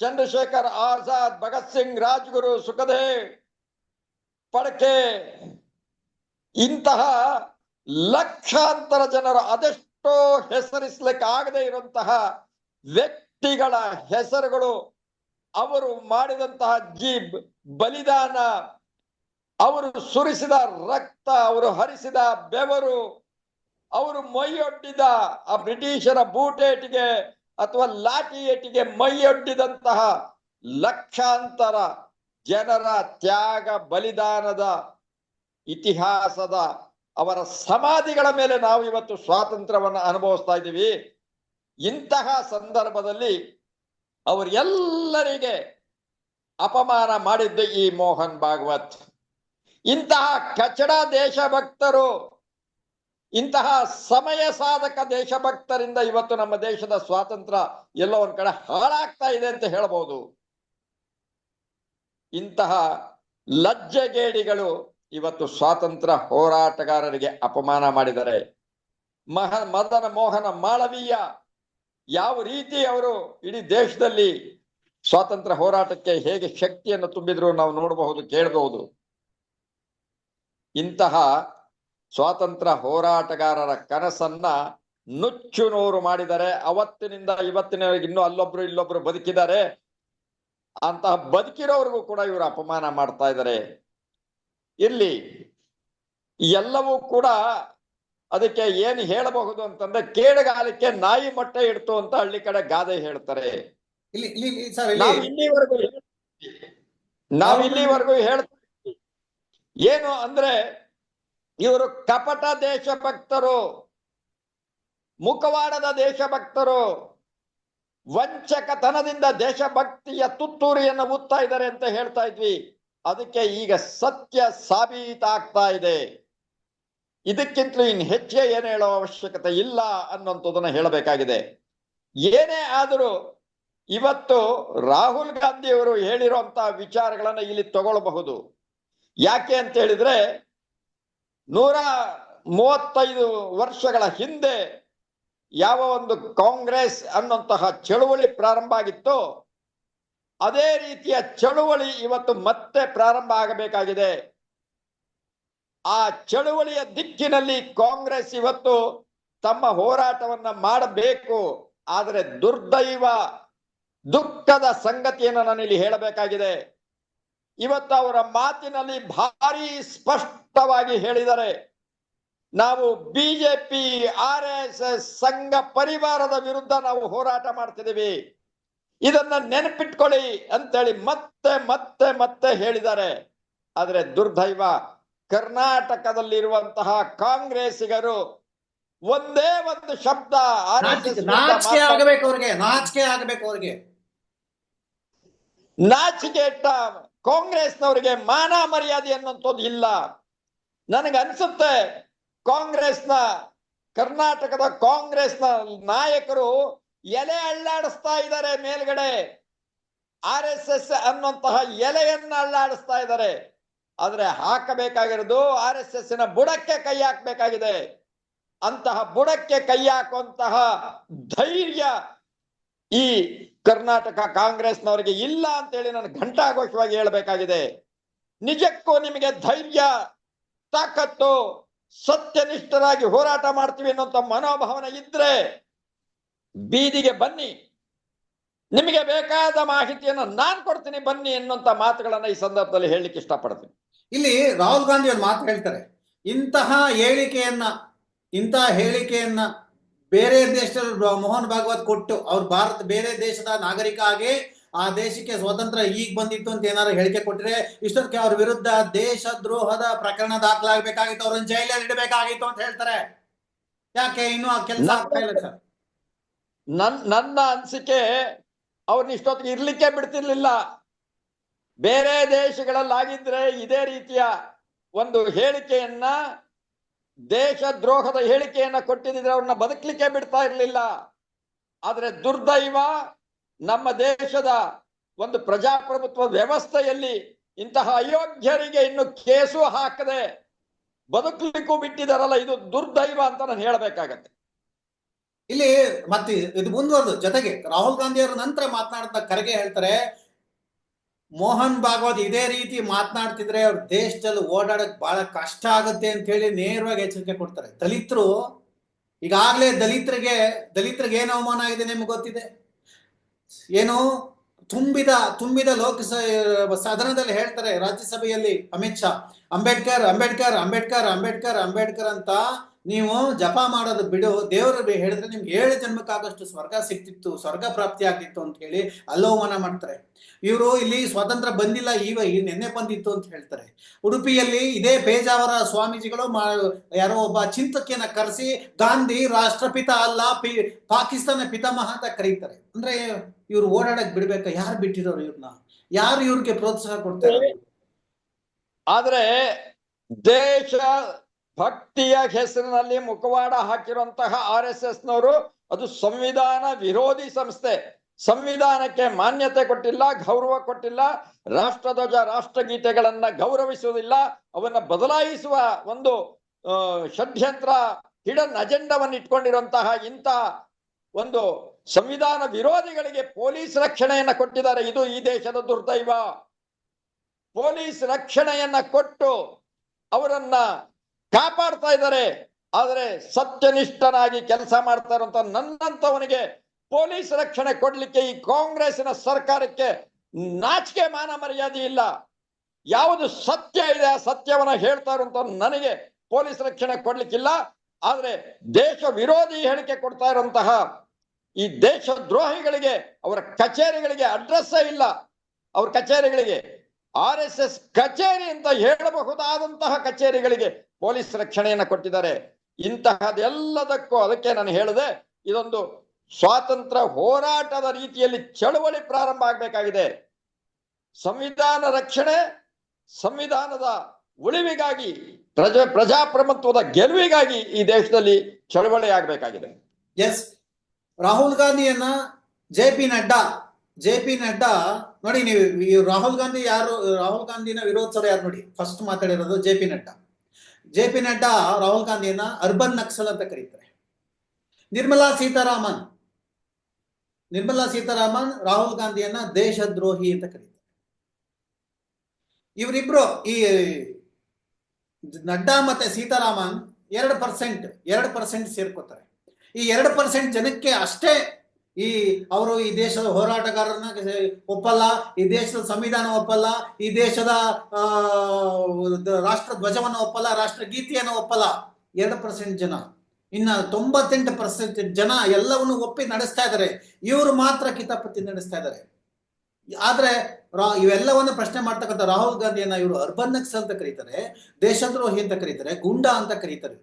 ಚಂದ್ರಶೇಖರ್ ಆಜಾದ್, ಭಗತ್ ಸಿಂಗ್, ರಾಜ್ಗುರು, ಸುಖದೇವ್, ಪಡಕೆ, ಇಂತಹ ಲಕ್ಷಾಂತರ ಜನರು ಅದೆಷ್ಟೋ ಹೆಸರಿಸ್ಲಿಕ್ಕೆ ಆಗದೆ ಇರುವಂತಹ ವ್ಯಕ್ತಿಗಳ ಹೆಸರುಗಳು ಅವರು ಮಾಡಿದಂತಹ ಜೀಬ್ ಬಲಿದಾನ, ಅವರು ಸುರಿಸಿದ ರಕ್ತ, ಅವರು ಹರಿಸಿದ ಬೆವರು, ಅವರು ಮೈಯೊಡ್ಡಿದ ಆ ಬ್ರಿಟಿಷರ ಬೂಟೇಟಿಗೆ ಅಥವಾ ಲಾಠಿ ಏಟಿಗೆ ಮೈಯೊಡ್ಡಿದಂತಹ ಲಕ್ಷಾಂತರ ಜನರ ತ್ಯಾಗ ಬಲಿದಾನದ ಇತಿಹಾಸದ ಅವರ ಸಮಾಧಿಗಳ ಮೇಲೆ ನಾವು ಇವತ್ತು ಸ್ವಾತಂತ್ರ್ಯವನ್ನು ಅನುಭವಿಸ್ತಾ ಇದ್ದೀವಿ. ಇಂತಹ ಸಂದರ್ಭದಲ್ಲಿ ಅವರೆಲ್ಲರಿಗೆ ಅಪಮಾನ ಮಾಡಿದ್ದು ಈ ಮೋಹನ್ ಭಾಗವತ್. ಇಂತಹ ಕಚಡ ದೇಶಭಕ್ತರು, ಇಂತಹ ಸಮಯ ಸಾಧಕ ದೇಶಭಕ್ತರಿಂದ ಇವತ್ತು ನಮ್ಮ ದೇಶದ ಸ್ವಾತಂತ್ರ್ಯ ಎಲ್ಲೋ ಒಂದ್ ಕಡೆ ಹಾಳಾಗ್ತಾ ಇದೆ ಅಂತ ಹೇಳ್ಬೋದು. ಇಂತಹ ಲಜ್ಜೆಗೇಡಿಗಳು ಇವತ್ತು ಸ್ವಾತಂತ್ರ್ಯ ಹೋರಾಟಗಾರರಿಗೆ ಅಪಮಾನ ಮಾಡಿದ್ದಾರೆ ಮಹ, ಮದನ ಮೋಹನ ಮಾಳವೀಯ ಯಾವ ರೀತಿ ಅವರು ಇಡೀ ದೇಶದಲ್ಲಿ ಸ್ವಾತಂತ್ರ್ಯ ಹೋರಾಟಕ್ಕೆ ಹೇಗೆ ಶಕ್ತಿಯನ್ನು ತುಂಬಿದ್ರು ನಾವು ನೋಡಬಹುದು, ಕೇಳಬಹುದು. ಇಂತಹ ಸ್ವಾತಂತ್ರ್ಯ ಹೋರಾಟಗಾರರ ಕನಸನ್ನ ನುಚ್ಚು ನೂರು ಮಾಡಿದರೆ, ಅವತ್ತಿನಿಂದ ಇವತ್ತಿನವರೆಗೆ ಇನ್ನೂ ಅಲ್ಲೊಬ್ರು ಇಲ್ಲೊಬ್ರು ಬದುಕಿದ್ದಾರೆ, ಅಂತಹ ಬದುಕಿರೋರಿಗೂ ಕೂಡ ಇವರು ಅಪಮಾನ ಮಾಡ್ತಾ ಇದ್ದಾರೆ. ಇಲ್ಲಿ ಎಲ್ಲವೂ ಕೂಡ ಅದಕ್ಕೆ ಏನು ಹೇಳಬಹುದು ಅಂತಂದ್ರೆ ಕೇಡಗಾಲಕ್ಕೆ ನಾಯಿ ಮೊಟ್ಟೆ ಇಡ್ತು ಅಂತ ಹಳ್ಳಿ ಕಡೆ ಗಾದೆ ಹೇಳ್ತಾರೆ. ನಾವು ಇಲ್ಲಿ ಇಲ್ಲಿವರೆಗೂ ಹೇಳ್ತೀವಿ. ನಾವು ಇಲ್ಲಿವರೆಗೂ ಹೇಳ್ತೀವಿ. ಏನು ಅಂದ್ರೆ ಇವರು ಕಪಟ ದೇಶಭಕ್ತರು ಮುಖವಾಡದ ದೇಶಭಕ್ತರು ವಂಚಕತನದಿಂದ ದೇಶಭಕ್ತಿಯ ತುತ್ತೂರಿಯನ್ನು ಊದ್ತಾ ಇದ್ದಾರೆ ಅಂತ ಹೇಳ್ತಾ ಇದ್ವಿ. ಅದಕ್ಕೆ ಈಗ ಸತ್ಯ ಸಾಬೀತಾಗ್ತಾ ಇದೆ. ಇದಕ್ಕಿಂತಲೂ ಇನ್ ಹೆಚ್ಚೆ ಏನು ಹೇಳೋ ಅವಶ್ಯಕತೆ ಇಲ್ಲ ಅನ್ನುವಂಥದ್ದನ್ನ ಹೇಳಬೇಕಾಗಿದೆ. ಏನೇ ಆದರೂ ಇವತ್ತು ರಾಹುಲ್ ಗಾಂಧಿಯವರು ಹೇಳಿರುವಂತಹ ವಿಚಾರಗಳನ್ನ ಇಲ್ಲಿ ತಗೊಳ್ಬಹುದು. ಯಾಕೆ ಅಂತ ಹೇಳಿದ್ರೆ ನೂರ ಮೂವತ್ತೈದು ವರ್ಷಗಳ ಹಿಂದೆ ಯಾವ ಒಂದು ಕಾಂಗ್ರೆಸ್ ಅನ್ನುವಂತಹ ಚಳುವಳಿ ಪ್ರಾರಂಭ ಆಗಿತ್ತು ಅದೇ ರೀತಿಯ ಚಳುವಳಿ ಇವತ್ತು ಮತ್ತೆ ಪ್ರಾರಂಭ ಆಗಬೇಕಾಗಿದೆ. ಆ ಚಳುವಳಿಯ ದಿಕ್ಕಿನಲ್ಲಿ ಕಾಂಗ್ರೆಸ್ ಇವತ್ತು ತಮ್ಮ ಹೋರಾಟವನ್ನ ಮಾಡಬೇಕು. ಆದರೆ ದುರ್ದೈವ, ದುಃಖದ ಸಂಗತಿಯನ್ನು ನಾನು ಇಲ್ಲಿ ಹೇಳಬೇಕಾಗಿದೆ. ಇವತ್ತು ಅವರ ಮಾತಿನಲ್ಲಿ ಭಾರಿ ಸ್ಪಷ್ಟವಾಗಿ ಹೇಳಿದ್ದಾರೆ ನಾವು ಬಿಜೆಪಿ, ಆರ್ ಎಸ್ ಸಂಘ ಪರಿವಾರದ ವಿರುದ್ಧ ನಾವು ಹೋರಾಟ ಮಾಡ್ತಿದ್ದೀವಿ. ಇದನ್ನ ನೆನಪಿಟ್ಕೊಳ್ಳಿ ಅಂತೇಳಿ ಮತ್ತೆ ಮತ್ತೆ ಮತ್ತೆ ಹೇಳಿದ್ದಾರೆ. ಆದ್ರೆ ದುರ್ದೈವ ಕರ್ನಾಟಕದಲ್ಲಿರುವಂತಹ ಕಾಂಗ್ರೆಸ್ಸಿಗರು ಒಂದೇ ಒಂದು ಶಬ್ದ ನಾಚಿಕೆ ನಾಚಿಕೆ ಆಗಬೇಕು ಅವ್ರಿಗೆ ನಾಚಿಕೆ ಆಗಬೇಕು ಅವ್ರಿಗೆ. ನಾಚಿಕೆಟ್ಟ ಕಾಂಗ್ರೆಸ್ನವರಿಗೆ ಮಾನ ಮರ್ಯಾದೆ ಅನ್ನುವಂಥದ್ದು ಇಲ್ಲ. ನನಗನ್ಸುತ್ತೆ ಕಾಂಗ್ರೆಸ್ನ ಕರ್ನಾಟಕದ ಕಾಂಗ್ರೆಸ್ನ ನಾಯಕರು ಎಲೆ ಅಳ್ಳಾಡಿಸ್ತಾ ಇದ್ದಾರೆ ಮೇಲ್ಗಡೆ. ಆರ್ ಎಸ್ ಎಸ್ ಅನ್ನುವಂತಹ ಎಲೆಯನ್ನ ಅಳ್ಳಾಡಿಸ್ತಾ ಇದ್ದಾರೆ. ಆದ್ರೆ ಹಾಕಬೇಕಾಗಿರೋದು ಆರ್ ಎಸ್ ಎಸ್ನ ಬುಡಕ್ಕೆ ಕೈ ಹಾಕಬೇಕಾಗಿದೆ. ಅಂತಹ ಬುಡಕ್ಕೆ ಕೈ ಹಾಕುವಂತಹ ಧೈರ್ಯ ಈ ಕರ್ನಾಟಕ ಕಾಂಗ್ರೆಸ್ನವರಿಗೆ ಇಲ್ಲ ಅಂತೇಳಿ ನಾನು ಘಂಟಾಘೋಷವಾಗಿ ಹೇಳಬೇಕಾಗಿದೆ. ನಿಜಕ್ಕೂ ನಿಮಗೆ ಧೈರ್ಯ, ತಾಕತ್ತು, ಸತ್ಯನಿಷ್ಠರಾಗಿ ಹೋರಾಟ ಮಾಡ್ತೀವಿ ಅನ್ನುವಂತ ಮನೋಭಾವನೆ ಇದ್ರೆ ಬೀದಿಗೆ ಬನ್ನಿ. ನಿಮಗೆ ಬೇಕಾದ ಮಾಹಿತಿಯನ್ನು ನಾನು ಕೊಡ್ತೀನಿ, ಬನ್ನಿ ಎನ್ನುವಂತ ಮಾತುಗಳನ್ನ ಈ ಸಂದರ್ಭದಲ್ಲಿ ಹೇಳಲಿಕ್ಕೆ ಇಷ್ಟಪಡ್ತೀನಿ. ಇಲ್ಲಿ ರಾಹುಲ್ ಗಾಂಧಿ ಒಂದು ಮಾತು ಹೇಳ್ತಾರೆ. ಇಂತಹ ಹೇಳಿಕೆಯನ್ನ ಇಂತಹ ಹೇಳಿಕೆಯನ್ನ ಬೇರೆ ದೇಶದ ಮೋಹನ್ ಭಾಗವತ್ ಕೊಟ್ಟು ಅವ್ರು ಭಾರತ, ಬೇರೆ ದೇಶದ ನಾಗರಿಕ ಆಗಿ ಆ ದೇಶಕ್ಕೆ ಸ್ವತಂತ್ರ ಈಗ ಬಂದಿತ್ತು ಅಂತ ಏನಾದ್ರು ಹೇಳಿಕೆ ಕೊಟ್ಟರೆ ಇಷ್ಟೊತ್ತಿಗೆ ಅವ್ರ ವಿರುದ್ಧ ದೇಶ ದ್ರೋಹದ ಪ್ರಕರಣ ದಾಖಲಾಗಬೇಕಾಗಿತ್ತು, ಅವ್ರನ್ನ ಜೈಲಲ್ಲಿ ಇಡಬೇಕಾಗಿತ್ತು ಅಂತ ಹೇಳ್ತಾರೆ. ಯಾಕೆ? ಇನ್ನು ಆ ಕೆಲಸ ಆಗ್ತಾ ಇಲ್ಲ ಸರ್. ನನ್, ನನ್ನ ಅನಿಸಿಕೆ ಅವ್ರನ್ನ ಇಷ್ಟೊತ್ತಿಗೆ ಇರ್ಲಿಕ್ಕೆ ಬಿಡ್ತಿರ್ಲಿಲ್ಲ. ಬೇರೆ ದೇಶಗಳಲ್ಲಾಗಿದ್ರೆ ಇದೇ ರೀತಿಯ ಒಂದು ಹೇಳಿಕೆಯನ್ನ ದೇಶ ದ್ರೋಹದ ಹೇಳಿಕೆಯನ್ನ ಕೊಟ್ಟಿದ್ರೆ ಅವ್ರನ್ನ ಬದುಕಲಿಕ್ಕೆ ಬಿಡ್ತಾ ಇರಲಿಲ್ಲ. ಆದ್ರೆ ದುರ್ದೈವ ನಮ್ಮ ದೇಶದ ಒಂದು ಪ್ರಜಾಪ್ರಭುತ್ವ ವ್ಯವಸ್ಥೆಯಲ್ಲಿ ಇಂತಹ ಅಯೋಗ್ಯರಿಗೆ ಇನ್ನು ಕೇಸು ಹಾಕದೆ ಬದುಕಲಿಕ್ಕೂ ಬಿಟ್ಟಿದಾರಲ್ಲ, ಇದು ದುರ್ದೈವ ಅಂತ ನಾನು ಹೇಳಬೇಕಾಗತ್ತೆ. ಇಲ್ಲಿ ಮತ್ತೆ ಇದು ಮುಂದುವರೆದು. ಜೊತೆಗೆ ರಾಹುಲ್ ಗಾಂಧಿ ಅವರ ನಂತರ ಮಾತನಾಡ್ತಾ ಖರ್ಗೆ ಹೇಳ್ತಾರೆ, ಮೋಹನ್ ಭಾಗವತ್ ಇದೇ ರೀತಿ ಮಾತನಾಡ್ತಿದ್ರೆ ಅವ್ರ ದೇಶದಲ್ಲಿ ಓಡಾಡಕ್ ಬಹಳ ಕಷ್ಟ ಆಗುತ್ತೆ ಅಂತ ಹೇಳಿ ನೇರವಾಗಿ ಎಚ್ಚರಿಕೆ ಕೊಡ್ತಾರೆ. ದಲಿತರು, ಈಗಾಗಲೇ ದಲಿತರಿಗೆ ದಲಿತರಿಗೆ ಏನು ಅವಮಾನ ಆಗಿದೆ ನಿಮ್ಗೆ ಗೊತ್ತಿದೆ? ಏನು ತುಂಬಿದ ತುಂಬಿದ ಲೋಕಸಭೆ, ಸದನದಲ್ಲಿ ಹೇಳ್ತಾರೆ ರಾಜ್ಯಸಭೆಯಲ್ಲಿ ಅಮಿತ್ ಶಾ, ಅಂಬೇಡ್ಕರ್ ಅಂಬೇಡ್ಕರ್ ಅಂಬೇಡ್ಕರ್ ಅಂಬೇಡ್ಕರ್ ಅಂಬೇಡ್ಕರ್ ಅಂತ ನೀವು ಜಪ ಮಾಡೋದು ಬಿಡು. ದೇವರು ಹೇಳಿದ್ರೆ ನಿಮ್ಗೆ ಏಳು ಜನ್ಮಕ್ಕಾಗಷ್ಟು ಸ್ವರ್ಗ ಸಿಕ್ತಿತ್ತು, ಸ್ವರ್ಗ ಪ್ರಾಪ್ತಿ ಆಗ್ತಿತ್ತು ಅಂತ ಹೇಳಿ ಅಲ್ಲೋವನ ಮಾಡ್ತಾರೆ. ಇವರು ಇಲ್ಲಿ ಸ್ವಾತಂತ್ರ್ಯ ಬಂದಿಲ್ಲ, ಈಗ ಈ ನೆನ್ನೆ ಬಂದಿತ್ತು ಅಂತ ಹೇಳ್ತಾರೆ. ಉಡುಪಿಯಲ್ಲಿ ಇದೇ ಪೇಜಾವರ ಸ್ವಾಮೀಜಿಗಳು ಯಾರೋ ಒಬ್ಬ ಚಿಂತಕಿಯನ್ನ ಕರೆಸಿ ಗಾಂಧಿ ರಾಷ್ಟ್ರಪಿತ ಅಲ್ಲ, ಪಿ, ಪಾಕಿಸ್ತಾನ ಪಿತಾಮಹ ಅಂತ ಕರೀತಾರೆ. ಅಂದ್ರೆ ಇವ್ರು ಓಡಾಡಕ್ ಬಿಡ್ಬೇಕಾ? ಯಾರು ಬಿಟ್ಟಿರೋರು ಇವ್ರನ್ನ ಯಾರು ಇವ್ರಿಗೆ ಪ್ರೋತ್ಸಾಹ ಕೊಡ್ತಾರೆ? ಆದ್ರೆ ದೇಶ ಭಕ್ತಿಯ ಹೆಸರಿನಲ್ಲಿ ಮುಖವಾಡ ಹಾಕಿರುವಂತಹ ಆರ್ ಎಸ್ ಎಸ್ನವರು, ಅದು ಸಂವಿಧಾನ ವಿರೋಧಿ ಸಂಸ್ಥೆ. ಸಂವಿಧಾನಕ್ಕೆ ಮಾನ್ಯತೆ ಕೊಟ್ಟಿಲ್ಲ, ಗೌರವ ಕೊಟ್ಟಿಲ್ಲ, ರಾಷ್ಟ್ರಧ್ವಜ ರಾಷ್ಟ್ರಗೀತೆಗಳನ್ನ ಗೌರವಿಸುವುದಿಲ್ಲ. ಅವನ್ನ ಬದಲಾಯಿಸುವ ಒಂದು ಷಡ್ಯಂತ್ರ ಹಿಡನ್ ಅಜೆಂಡವನ್ನು ಇಟ್ಕೊಂಡಿರುವಂತಹ ಇಂತಹ ಒಂದು ಸಂವಿಧಾನ ವಿರೋಧಿಗಳಿಗೆ ಪೊಲೀಸ್ ರಕ್ಷಣೆಯನ್ನ ಕೊಟ್ಟಿದ್ದಾರೆ. ಇದು ಈ ದೇಶದ ದುರ್ದೈವ. ಪೊಲೀಸ್ ರಕ್ಷಣೆಯನ್ನ ಕೊಟ್ಟು ಅವರನ್ನ ಕಾಪಾಡ್ತಾ ಇದ್ದಾರೆ. ಆದರೆ ಸತ್ಯನಿಷ್ಠನಾಗಿ ಕೆಲಸ ಮಾಡ್ತಾ ಇರುವಂತ ನನ್ನಂತವನಿಗೆ ಪೊಲೀಸ್ ರಕ್ಷಣೆ ಕೊಡ್ಲಿಕ್ಕೆ ಈ ಕಾಂಗ್ರೆಸ್ನ ಸರ್ಕಾರಕ್ಕೆ ನಾಚಿಕೆ ಮಾನ ಮರ್ಯಾದೆ ಇಲ್ಲ. ಯಾವುದು ಸತ್ಯ ಇದೆ, ಆ ಸತ್ಯವನ್ನ ಹೇಳ್ತಾ ಇರುವಂತ ನನಗೆ ಪೊಲೀಸ್ ರಕ್ಷಣೆ ಕೊಡ್ಲಿಕ್ಕಿಲ್ಲ. ಆದ್ರೆ ದೇಶ ವಿರೋಧಿ ಹೇಳಿಕೆ ಕೊಡ್ತಾ ಇರುವಂತಹ ಈ ದೇಶ ದ್ರೋಹಿಗಳಿಗೆ, ಅವರ ಕಚೇರಿಗಳಿಗೆ ಅಡ್ರೆಸ್ ಇಲ್ಲ. ಅವ್ರ ಕಚೇರಿಗಳಿಗೆ ಆರ್ ಎಸ್ ಎಸ್ ಕಚೇರಿ ಅಂತ ಹೇಳಬಹುದಾದಂತಹ ಕಚೇರಿಗಳಿಗೆ ಪೊಲೀಸ್ ರಕ್ಷಣೆಯನ್ನ ಕೊಟ್ಟಿದ್ದಾರೆ. ಇಂತಹದೆಲ್ಲದಕ್ಕೂ ಅದಕ್ಕೆ ನಾನು ಹೇಳಿದೆ, ಇದೊಂದು ಸ್ವಾತಂತ್ರ್ಯ ಹೋರಾಟದ ರೀತಿಯಲ್ಲಿ ಚಳವಳಿ ಪ್ರಾರಂಭ ಆಗಬೇಕಾಗಿದೆ. ಸಂವಿಧಾನ ರಕ್ಷಣೆ, ಸಂವಿಧಾನದ ಉಳಿವಿಗಾಗಿ, ಪ್ರಜಾ, ಪ್ರಜಾಪ್ರಭುತ್ವದ ಗೆಲುವಿಗಾಗಿ ಈ ದೇಶದಲ್ಲಿ ಚಳವಳಿ ಆಗಬೇಕಾಗಿದೆ. S, Rahul ಗಾಂಧಿಯನ್ನ J P Nadda, J P Nadda, ನೋಡಿ ನೀವು ರಾಹುಲ್ ಗಾಂಧಿ ಯಾರು, ರಾಹುಲ್ ಗಾಂಧಿನ ವಿರೋಧಿಸೋರು ಯಾರು ನೋಡಿ? First ಮಾತಾಡಿರೋದು J P Nadda. J P Nadda Rahul ಗಾಂಧಿಯನ್ನ urban Naxal ಅಂತ ಕರೀತಾರೆ. ನಿರ್ಮಲಾ ಸೀತಾರಾಮನ್. ನಿರ್ಮಲಾ ಸೀತಾರಾಮನ್ ರಾಹುಲ್ ಗಾಂಧಿಯನ್ನ ದೇಶದ್ರೋಹಿ ಅಂತ ಕರೀತಾರೆ. ಇವರಿಬ್ರು ಈ ನಡ್ಡಾ ಮತ್ತೆ ಸೀತಾರಾಮನ್ ಎರಡು ಪರ್ಸೆಂಟ್ ಎರಡು ಪರ್ಸೆಂಟ್ ಸೇರ್ಕೋತಾರೆ. ಈ ಎರಡು ಪರ್ಸೆಂಟ್ ಜನಕ್ಕೆ ಅಷ್ಟೇ ಈ ಅವರು ಈ ದೇಶದ ಹೋರಾಟಗಾರರನ್ನ ಒಪ್ಪಲ್ಲ, ಈ ದೇಶದ ಸಂವಿಧಾನ ಒಪ್ಪಲ್ಲ, ಈ ದೇಶದ ರಾಷ್ಟ್ರ ಧ್ವಜವನ್ನು ಒಪ್ಪಲ್ಲ, ರಾಷ್ಟ್ರ ಗೀತೆಯನ್ನು ಒಪ್ಪಲ್ಲ. ಎರಡು ಪರ್ಸೆಂಟ್ ಜನ. ಇನ್ನ ತೊಂಬತ್ತೆಂಟು ಪರ್ಸೆಂಟ್ ಜನ ಎಲ್ಲವನ್ನು ಒಪ್ಪಿ ನಡೆಸ್ತಾ ಇದ್ದಾರೆ ಇವರು ಮಾತ್ರ ಕಿತಾಪತಿ ನಡೆಸ್ತಾ ಇದ್ದಾರೆ ಆದ್ರೆ ಇವೆಲ್ಲವನ್ನು ಪ್ರಶ್ನೆ ಮಾಡ್ತಕ್ಕಂಥ ರಾಹುಲ್ ಗಾಂಧಿಯನ್ನ ಇವರು ಅರ್ಬನ್ ನಕ್ಸಲ್ ಅಂತ ಕರೀತಾರೆ, ದೇಶದ್ರೋಹಿ ಅಂತ ಕರೀತಾರೆ, ಗುಂಡಾ ಅಂತ ಕರೀತಾರೆ.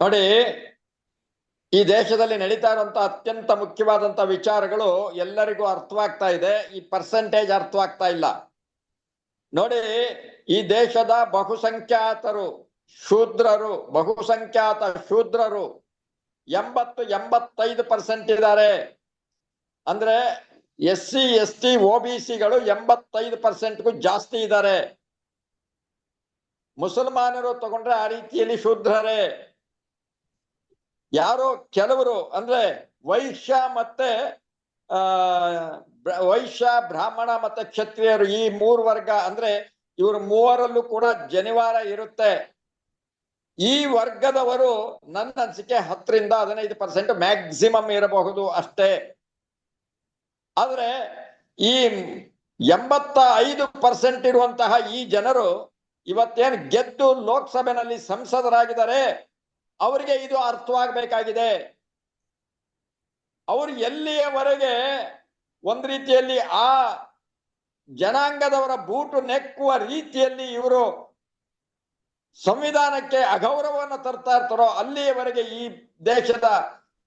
ನೋಡಿ ಈ ದೇಶದಲ್ಲಿ ನಡೀತಾ ಇರುವಂತಹ ಅತ್ಯಂತ ಮುಖ್ಯವಾದಂತ ವಿಚಾರಗಳು ಎಲ್ಲರಿಗೂ ಅರ್ಥವಾಗ್ತಾ ಇದೆ. ಈ ಪರ್ಸೆಂಟೇಜ್ ಅರ್ಥವಾಗ್ತಾ ಇಲ್ಲ. ನೋಡಿ, ಈ ದೇಶದ ಬಹುಸಂಖ್ಯಾತರು, ಶೂದ್ರರು, ಬಹುಸಂಖ್ಯಾತ ಶೂದ್ರರು ಎಂಬತ್ತು, ಎಂಬತ್ತೈದು ಪರ್ಸೆಂಟ್ ಇದ್ದಾರೆ. ಅಂದ್ರೆ S C, S T O B ಸಿಗಳು ಎಂಬತ್ತೈದು ಪರ್ಸೆಂಟ್ಗೂ ಜಾಸ್ತಿ ಇದ್ದಾರೆ. ಮುಸಲ್ಮಾನರು ತಗೊಂಡ್ರೆ ಆ ರೀತಿಯಲ್ಲಿ ಶೂದ್ರರೇ. ಯಾರೋ ಕೆಲವರು ಅಂದ್ರೆ ವೈಶ್ಯ ಮತ್ತೆ, ಆ ವೈಶ್ಯ, ಬ್ರಾಹ್ಮಣ ಮತ್ತೆ ಕ್ಷತ್ರಿಯರು ಈ ಮೂರು ವರ್ಗ ಅಂದ್ರೆ ಇವರು ಮೂವರಲ್ಲೂ ಕೂಡ ಜನಿವಾರ ಇರುತ್ತೆ. ಈ ವರ್ಗದವರು ನನ್ನ ಅನಿಸಿಕೆ ಹತ್ತರಿಂದ ಹದಿನೈದು ಪರ್ಸೆಂಟ್ ಮ್ಯಾಕ್ಸಿಮಮ್ ಇರಬಹುದು ಅಷ್ಟೇ. ಆದ್ರೆ ಈ ಎಂಬತ್ತ ಐದು ಪರ್ಸೆಂಟ್ ಇರುವಂತಹ ಈ ಜನರು ಇವತ್ತೇನು ಗೆದ್ದು ಲೋಕಸಭೆನಲ್ಲಿ ಸಂಸದರಾಗಿದ್ದಾರೆ ಅವರಿಗೆ ಇದು ಅರ್ಥವಾಗಬೇಕಾಗಿದೆ. ಅವರು ಎಲ್ಲಿಯವರೆಗೆ ಒಂದ್ ರೀತಿಯಲ್ಲಿ ಆ ಜನಾಂಗದವರ ಬೂಟು ನೆಕ್ಕುವ ರೀತಿಯಲ್ಲಿ ಇವರು ಸಂವಿಧಾನಕ್ಕೆ ಅಗೌರವವನ್ನು ತರ್ತಾ ಇರ್ತಾರೋ ಅಲ್ಲಿಯವರೆಗೆ ಈ ದೇಶದ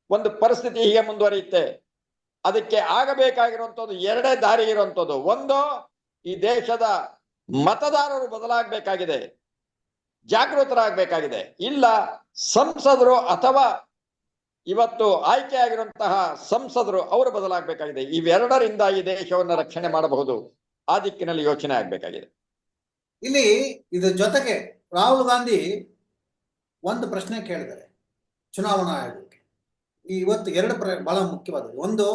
ಒಂದು ಪರಿಸ್ಥಿತಿ ಹೀಗೆ ಮುಂದುವರಿಯುತ್ತೆ. ಅದಕ್ಕೆ ಆಗಬೇಕಾಗಿರುವಂತದ್ದು ಎರಡೇ ದಾರಿ ಇರುವಂಥದ್ದು. ಒಂದು, ಈ ದೇಶದ ಮತದಾರರು ಬದಲಾಗಬೇಕಾಗಿದೆ. ಜಾಗೃತರಾಗಬೇಕಾಗಿದೆ. ಇಲ್ಲ, ಸಂಸದರು ಅಥವಾ ಇವತ್ತು ಆಯ್ಕೆ ಆಗಿರುವಂತಹ ಸಂಸದರು ಅವರು ಬದಲಾಗಬೇಕಾಗಿದೆ. ಇವೆರಡರಿಂದ ಈ ದೇಶವನ್ನು ರಕ್ಷಣೆ ಮಾಡಬಹುದು. ಆ ದಿಕ್ಕಿನಲ್ಲಿ ಯೋಚನೆ ಆಗ್ಬೇಕಾಗಿದೆ. ಇಲ್ಲಿ ಇದ್ರ ಜೊತೆಗೆ ರಾಹುಲ್ ಗಾಂಧಿ ಒಂದು ಪ್ರಶ್ನೆ ಕೇಳಿದರೆ ಚುನಾವಣಾ ಆಯೋಗಕ್ಕೆ. ಇವತ್ತು ಎರಡು ಪ್ರ, ಬಹಳ ಮುಖ್ಯವಾದದ್ದು. ಒಂದು,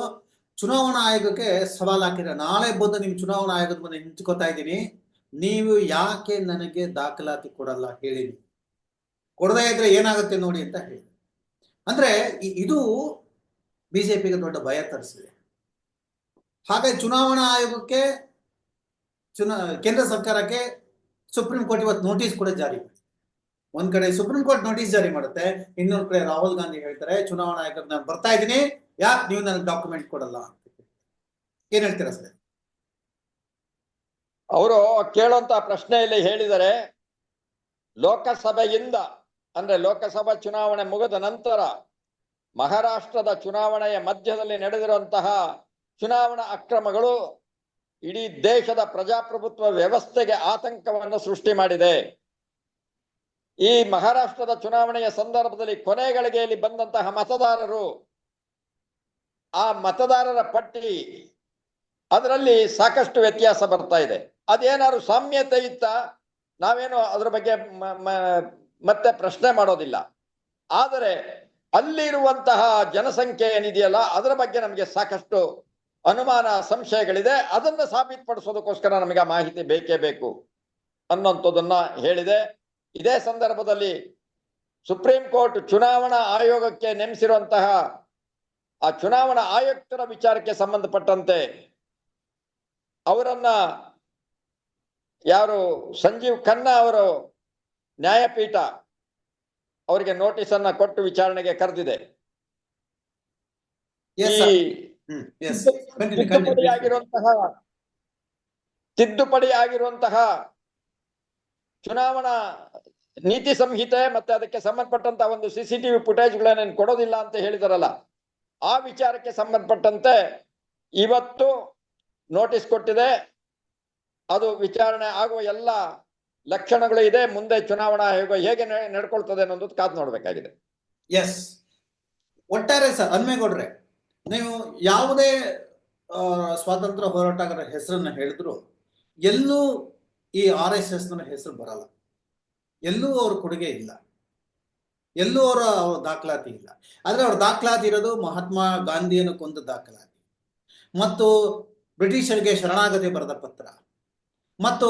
ಚುನಾವಣಾ ಆಯೋಗಕ್ಕೆ ಸವಾಲು ಹಾಕಿದ್ರೆ ನಾಳೆ ಬಂದು ನಿಮ್ ಚುನಾವಣಾ ಆಯೋಗದ ಮುಂದೆ ನಿಂತ್ಕೋತಾ ಇದ್ದೀನಿ. ನೀವು ಯಾಕೆ ನನಗೆ ದಾಖಲಾತಿ ಕೊಡಲ್ಲ ಹೇಳಿ. ಕೊಡದೇ ಇದ್ರೆ ಏನಾಗುತ್ತೆ ನೋಡಿ ಅಂತ ಹೇಳಿ. ಅಂದ್ರೆ ಇದು ಬಿಜೆಪಿಗೆ ದೊಡ್ಡ ಭಯ ತರಿಸಿದೆ. ಹಾಗೆ ಚುನಾವಣಾ ಆಯೋಗಕ್ಕೆ, ಚುನಾ, ಕೇಂದ್ರ ಸರ್ಕಾರಕ್ಕೆ ಸುಪ್ರೀಂ ಕೋರ್ಟ್ ಇವತ್ತು ನೋಟಿಸ್ ಕೂಡ ಜಾರಿ ಒಂದ್ ಕಡೆ ಸುಪ್ರೀಂ ಕೋರ್ಟ್ ನೋಟಿಸ್ ಜಾರಿ ಮಾಡುತ್ತೆ, ಇನ್ನೊಂದು ಕಡೆ ರಾಹುಲ್ ಗಾಂಧಿ ಹೇಳ್ತಾರೆ, ಚುನಾವಣಾ ಆಯೋಗಕ್ಕೆ ನಾನು ಬರ್ತಾ ಇದ್ದೀನಿ, ಯಾಕೆ ನೀವು ನನಗೆ ಡಾಕ್ಯುಮೆಂಟ್ ಕೊಡಲ್ಲ ಅಂತ ಏನ್ ಹೇಳ್ತೀರಾ ಸರ್? ಅವರು ಕೇಳುವಂತ ಪ್ರಶ್ನೆಯಲ್ಲಿ ಹೇಳಿದರೆ, ಲೋಕಸಭೆಯಿಂದ, ಅಂದ್ರೆ ಲೋಕಸಭಾ ಚುನಾವಣೆ ಮುಗಿದ ನಂತರ ಮಹಾರಾಷ್ಟ್ರದ ಚುನಾವಣೆಯ ಮಧ್ಯದಲ್ಲಿ ನಡೆದಿರುವಂತಹ ಚುನಾವಣಾ ಅಕ್ರಮಗಳು ಇಡೀ ದೇಶದ ಪ್ರಜಾಪ್ರಭುತ್ವ ವ್ಯವಸ್ಥೆಗೆ ಆತಂಕವನ್ನು ಸೃಷ್ಟಿ ಮಾಡಿದೆ. ಈ ಮಹಾರಾಷ್ಟ್ರದ ಚುನಾವಣೆಯ ಸಂದರ್ಭದಲ್ಲಿ ಕೊನೆಗಳಿಗೆಯಲ್ಲಿ ಬಂದಂತಹ ಮತದಾರರು, ಆ ಮತದಾರರ ಪಟ್ಟಿ, ಅದರಲ್ಲಿ ಸಾಕಷ್ಟು ವ್ಯತ್ಯಾಸ ಬರ್ತಾ ಇದೆ. ಅದೇನಾದ್ರು ಸಾಮ್ಯತೆ ಇತ್ತ? ನಾವೇನು ಅದ್ರ ಬಗ್ಗೆ ಮತ್ತೆ ಪ್ರಶ್ನೆ ಮಾಡೋದಿಲ್ಲ. ಆದರೆ ಅಲ್ಲಿರುವಂತಹ ಜನಸಂಖ್ಯೆ ಏನಿದೆಯಲ್ಲ, ಅದರ ಬಗ್ಗೆ ನಮಗೆ ಸಾಕಷ್ಟು ಅನುಮಾನ, ಸಂಶಯಗಳಿದೆ. ಅದನ್ನ ಸಾಬೀತುಪಡಿಸೋದಕ್ಕೋಸ್ಕರ ನಮಗೆ ಆ ಮಾಹಿತಿ ಬೇಕೇ ಬೇಕು ಅನ್ನೋಂಥದ್ದನ್ನ ಹೇಳಿದೆ. ಇದೇ ಸಂದರ್ಭದಲ್ಲಿ ಸುಪ್ರೀಂ ಕೋರ್ಟ್ ಚುನಾವಣಾ ಆಯೋಗಕ್ಕೆ ನೇಮಿಸಿರುವಂತಹ ಆ ಚುನಾವಣಾ ಆಯುಕ್ತರ ವಿಚಾರಕ್ಕೆ ಸಂಬಂಧಪಟ್ಟಂತೆ ಅವರನ್ನ ಯಾರು ಸಂಜೀವ್ ಖನ್ನಾ ಅವರು ನ್ಯಾಯಪೀಠ ಅವರಿಗೆ ನೋಟಿಸ್ ಅನ್ನ ಕೊಟ್ಟು ವಿಚಾರಣೆಗೆ ಕರೆದಿದೆ. ತಿದ್ದುಪಡಿ ಆಗಿರುವಂತಹ ತಿದ್ದುಪಡಿ ಆಗಿರುವಂತಹ ಚುನಾವಣಾ ನೀತಿ ಸಂಹಿತೆ ಮತ್ತೆ ಅದಕ್ಕೆ ಸಂಬಂಧಪಟ್ಟಂತಹ ಒಂದು ಸಿಸಿಟಿವಿ ಫುಟೇಜ್ಗಳನ್ನೇನು ಕೊಡೋದಿಲ್ಲ ಅಂತ ಹೇಳಿದಾರಲ್ಲ ಆ ವಿಚಾರಕ್ಕೆ ಸಂಬಂಧಪಟ್ಟಂತೆ ಇವತ್ತು ನೋಟಿಸ್ ಕೊಟ್ಟಿದೆ. ಅದು ವಿಚಾರಣೆ ಆಗುವ ಎಲ್ಲ ಲಕ್ಷಣಗಳು ಇದೆ, ಮುಂದೆ ಚುನಾವಣಾ ಆಯೋಗ ಹೇಗೆ ನಡ್ಕೊಳ್ತದೆ ಅನ್ನೋದು ಕಾದು ನೋಡ್ಬೇಕಾಗಿದೆ. ಎಸ್ ಒಟ್ಟಾರೆ ಸರ್ ಅನ್ಮೇಗೌಡ್ರೆ ನೀವು ಯಾವುದೇ ಸ್ವಾತಂತ್ರ್ಯ ಹೋರಾಟಗಾರರ ಹೆಸರನ್ನ ಹೇಳಿದ್ರು ಎಲ್ಲೂ ಈ ಆರ್ ಎಸ್ ಎಸ್ ಹೆಸರು ಬರಲ್ಲ. ಎಲ್ಲೂ ಅವ್ರ ಕೊಡುಗೆ ಇಲ್ಲ. ಎಲ್ಲೂ ಅವ್ರ ದಾಖಲಾತಿ ಇಲ್ಲ. ಆದರೆ ಅವ್ರ ದಾಖಲಾತಿ ಇರೋದು ಮಹಾತ್ಮ ಗಾಂಧಿಯನ್ನು ಕೊಂದ ದಾಖಲಾತಿ. ಮತ್ತು ಬ್ರಿಟಿಷರಿಗೆ ಶರಣಾಗತಿ ಬರೆದ ಪತ್ರ. ಮತ್ತು